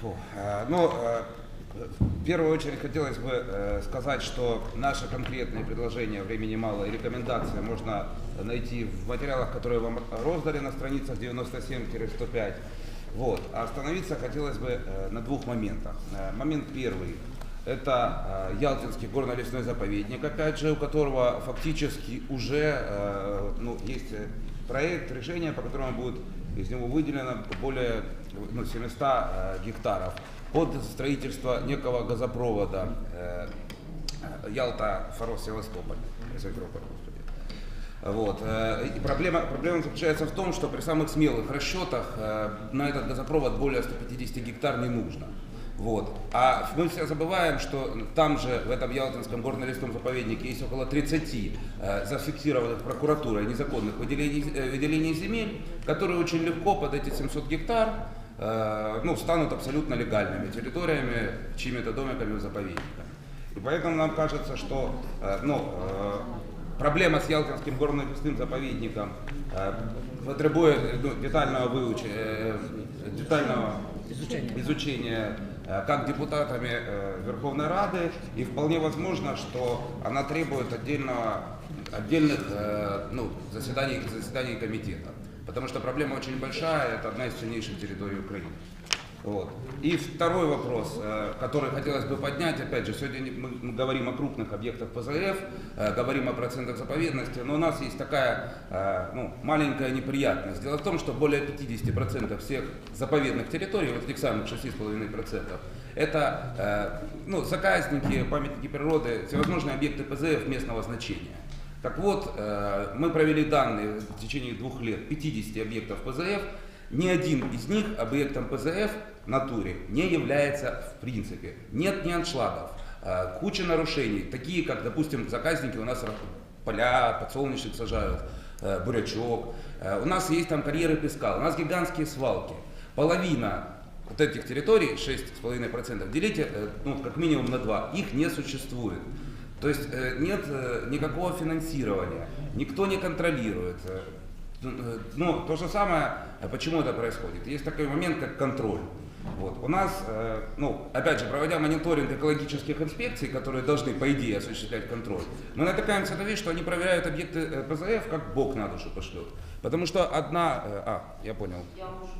Фу, э, Ну, э, в первую очередь хотелось бы э, сказать, что наши конкретные предложения, времени мало и рекомендации можно найти в материалах, которые вам роздали на страницах 97-105. Вот. А остановиться хотелось бы на двух моментах. Момент первый. Это Ялтинский горно-лесной заповедник, опять же, у которого фактически уже ну, есть проект, решение, по которому будет из него выделено более ну, 700 э, гектаров под строительство некого газопровода э, э, Ялта-Фарос-Севастополь. Севастополь. Вот. э, И проблема, проблема заключается в том, что при самых смелых расчетах э, на этот газопровод более 150 гектар не нужно. Вот. А мы все забываем, что там же, в этом Ялтинском горно-лесном заповеднике, есть около 30 э, зафиксированных прокуратурой незаконных выделений, э, выделений земель, которые очень легко под эти 700 гектар э, ну, станут абсолютно легальными территориями, чьими-то домиками, заповедниками. И поэтому нам кажется, что э, ну, э, проблема с Ялтинским горно-лесным заповедником э, потребует э, ну, детального выучения, детального изучения э, как депутатами э, Верховной Рады, и вполне возможно, что она требует отдельного, отдельных э, ну, заседаний, заседаний комитета. Потому что проблема очень большая, это одна из сильнейших территорий Украины. Вот. И второй вопрос, э, который хотелось бы поднять, опять же, сегодня мы говорим о крупных объектах ПЗФ, э, говорим о процентах заповедности, но у нас есть такая э, ну, маленькая неприятность. Дело в том, что более 50% всех заповедных территорий, вот этих самых 6,5%, это ну, заказники, памятники природы, всевозможные объекты ПЗФ местного значения. Так вот, мы провели данные в течение двух лет 50 объектов ПЗФ, ни один из них объектом ПЗФ в натуре не является в принципе. Нет ни аншлагов, э, куча нарушений, такие как, допустим, заказники у нас поля, подсолнечник сажают, э, бурячок, Э, у нас есть там карьеры песка, у нас гигантские свалки. Половина вот этих территорий, 6,5%, делите э, ну, как минимум на 2, их не существует. То есть нет никакого финансирования, никто не контролирует. Ну, то же самое, э, почему это происходит? Есть такой момент, как контроль. Вот. У нас, э, ну, опять же, проводя мониторинг экологических инспекций, которые должны, по идее, осуществлять контроль, мы натыкаемся на вещь, что они проверяют объекты э, ПЗФ, как Бог на душу пошлет. Потому что одна... э, А, я понял. Я можу.